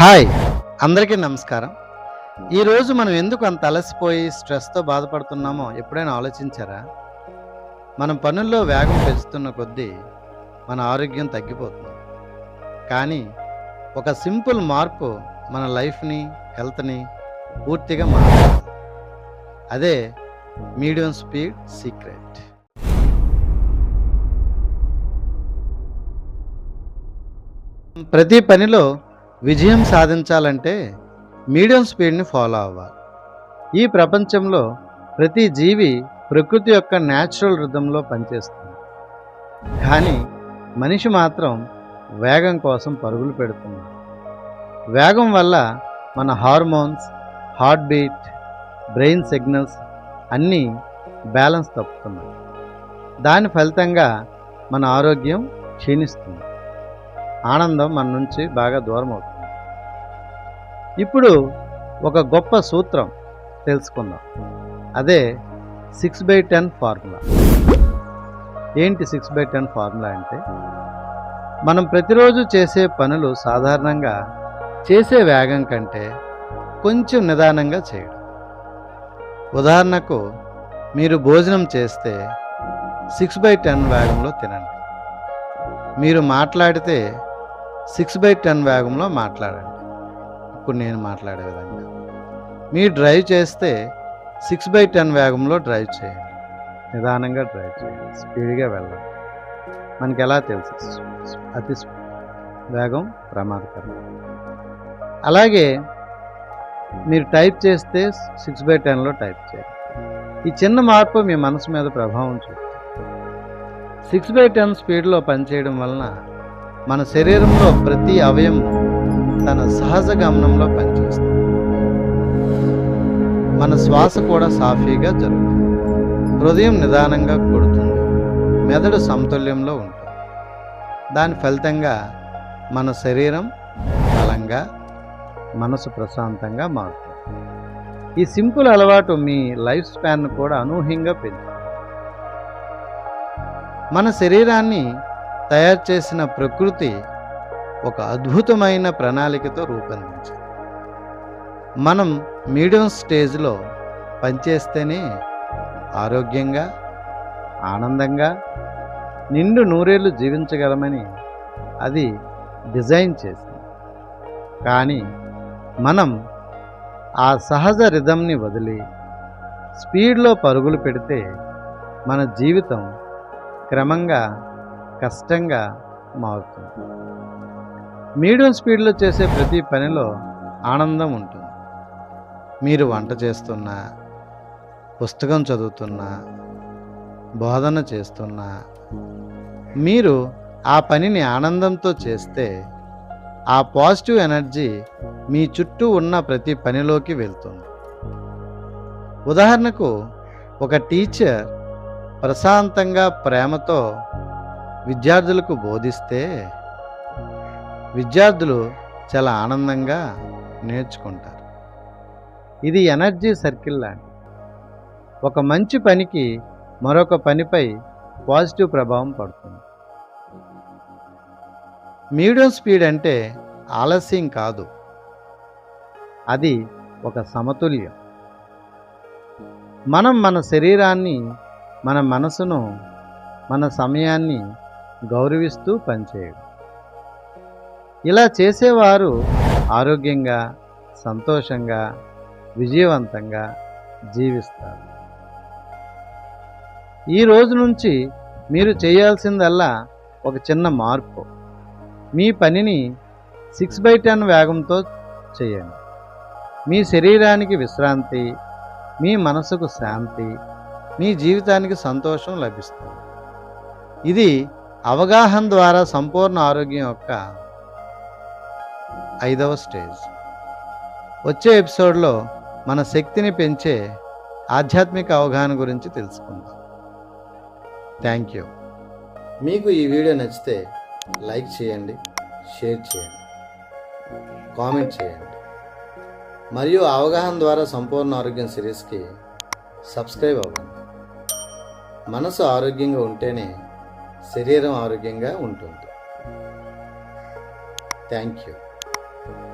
Hi. అందరికీ నమస్కారం. ఈరోజు మనం ఎందుకు అంత అలసిపోయి స్ట్రెస్తో బాధపడుతున్నామో ఎప్పుడైనా ఆలోచించారా? మనం పనుల్లో వేగం పెంచుతున్న కొద్దీ మన ఆరోగ్యం తగ్గిపోతుంది. కానీ ఒక సింపుల్ మార్పు మన లైఫ్ని హెల్త్ని పూర్తిగా మారుతుంది అదే మీడియం స్పీడ్ సీక్రెట్. ప్రతి పనిలో విజయం సాధించాలంటే మీడియం స్పీడ్ని ఫాలో అవ్వాలి. ఈ ప్రపంచంలో ప్రతి జీవి ప్రకృతి యొక్క న్యాచురల్ రిధంలో పనిచేస్తుంది. కానీ మనిషి మాత్రం వేగం కోసం పరుగులు పెడుతుంది వేగం వల్ల మన hormones heart beat brain signals అన్నీ బ్యాలెన్స్ తప్పుతున్నాయి. దాని ఫలితంగా మన ఆరోగ్యం క్షీణిస్తుంది. ఆనందం మన నుంచి బాగా దూరం అవుతుంది. ఇప్పుడు ఒక గొప్ప సూత్రం తెలుసుకుందాం. అదే సిక్స్ బై టెన్ ఫార్ములా ఏంటి సిక్స్ బై టెన్ ఫార్ములా అంటే? మనం ప్రతిరోజు చేసే పనులు సాధారణంగా చేసే వేగం కంటే కొంచెం నిదానంగా చేయడం. ఉదాహరణకు మీరు భోజనం చేస్తే సిక్స్ బై టెన్ వేగంలో తినండి. మీరు మాట్లాడితే సిక్స్ బై టెన్ వేగంలో మాట్లాడండి. ఇప్పుడు నేను మాట్లాడే విధంగా. మీరు డ్రైవ్ చేస్తే సిక్స్ బై టెన్ వేగంలో డ్రైవ్ చేయండి. నిదానంగా డ్రైవ్ చేయండి. స్పీడ్గా వెళ్ళండి. మనకి ఎలా తెలుసు? అతి వేగం ప్రమాదకరం. అలాగే మీరు టైప్ చేస్తే సిక్స్ బై టెన్లో టైప్ చేయండి. ఈ చిన్న మార్పు మీ మనసు మీద ప్రభావం చూపుతుంది. సిక్స్ బై టెన్ స్పీడ్లో పనిచేయడం వలన మన శరీరంలో ప్రతి అవయం తన సహజ గమనంలో పనిచేస్తుంది. మన శ్వాస కూడా సాఫీగా జరుగుతుంది. హృదయం నిదానంగా కొడుతుంది. మెదడు సమతుల్యంలో ఉంటుంది. దాని ఫలితంగా మన శరీరం బలంగా మనసు ప్రశాంతంగా మారుతుంది. ఈ సింపుల్ అలవాటు మీ లైఫ్ స్పాన్ను కూడా అనూహ్యంగా పెంచుతుంది. మన శరీరాన్ని తయారు చేసిన ప్రకృతి ఒక అద్భుతమైన ప్రణాళికతో రూపొందించింది. మనం మీడియం స్టేజ్లో పనిచేస్తేనే ఆరోగ్యంగా ఆనందంగా నిండు నూరేళ్ళు జీవించగలమని అది డిజైన్ చేసింది. కానీ మనం ఆ సహజ రిధంని వదిలి స్పీడ్లో పరుగులు పెడితే మన జీవితం క్రమంగా కష్టంగా మారుతుంది. మీడియం స్పీడ్లో చేసే ప్రతి పనిలో ఆనందం ఉంటుంది. మీరు వంట చేస్తున్నా పుస్తకం చదువుతున్నా బోధన చేస్తున్నా మీరు ఆ పనిని ఆనందంతో చేస్తే ఆ పాజిటివ్ ఎనర్జీ మీ చుట్టూ ఉన్న ప్రతి పనిలోకి వెళ్తుంది. ఉదాహరణకు ఒక టీచర్ ప్రశాంతంగా ప్రేమతో విద్యార్థులకు బోధిస్తే విద్యార్థులు చాలా ఆనందంగా నేర్చుకుంటారు. ఇది ఎనర్జీ సర్కిల్ లాంటి ఒక మంచి పనికి మరొక పనిపై పాజిటివ్ ప్రభావం పడుతుంది. మీడియం స్పీడ్ అంటే ఆలస్యం కాదు. అది ఒక సమతుల్యం. మనం మన శరీరాన్ని మన మనసును మన సమయాన్ని గౌరవిస్తూ పనిచేయడం. ఇలా చేసేవారు ఆరోగ్యంగా సంతోషంగా విజయవంతంగా జీవిస్తారు. ఈ రోజు నుంచి మీరు చేయాల్సిందల్లా ఒక చిన్న మార్పు. మీ పనిని సిక్స్ బై టెన్ వేగంతో చేయండి. మీ శరీరానికి విశ్రాంతి మీ మనసుకు శాంతి మీ జీవితానికి సంతోషం లభిస్తుంది. ఇది అవగాహన ద్వారా సంపూర్ణ ఆరోగ్యం యొక్క ఐదవ స్టేజ్. వచ్చే ఎపిసోడ్లో మన శక్తిని పెంచే ఆధ్యాత్మిక అవగాహన గురించి తెలుసుకుందాం. Thank you. మీకు ఈ వీడియో నచ్చితే లైక్ చేయండి షేర్ చేయండి కామెంట్ చేయండి. మరియు అవగాహన ద్వారా సంపూర్ణ ఆరోగ్యం సిరీస్కి సబ్స్క్రైబ్ అవ్వండి. మనసు ఆరోగ్యంగా ఉంటేనే శరీరం ఆరోగ్యంగా ఉంటుంది. Thank you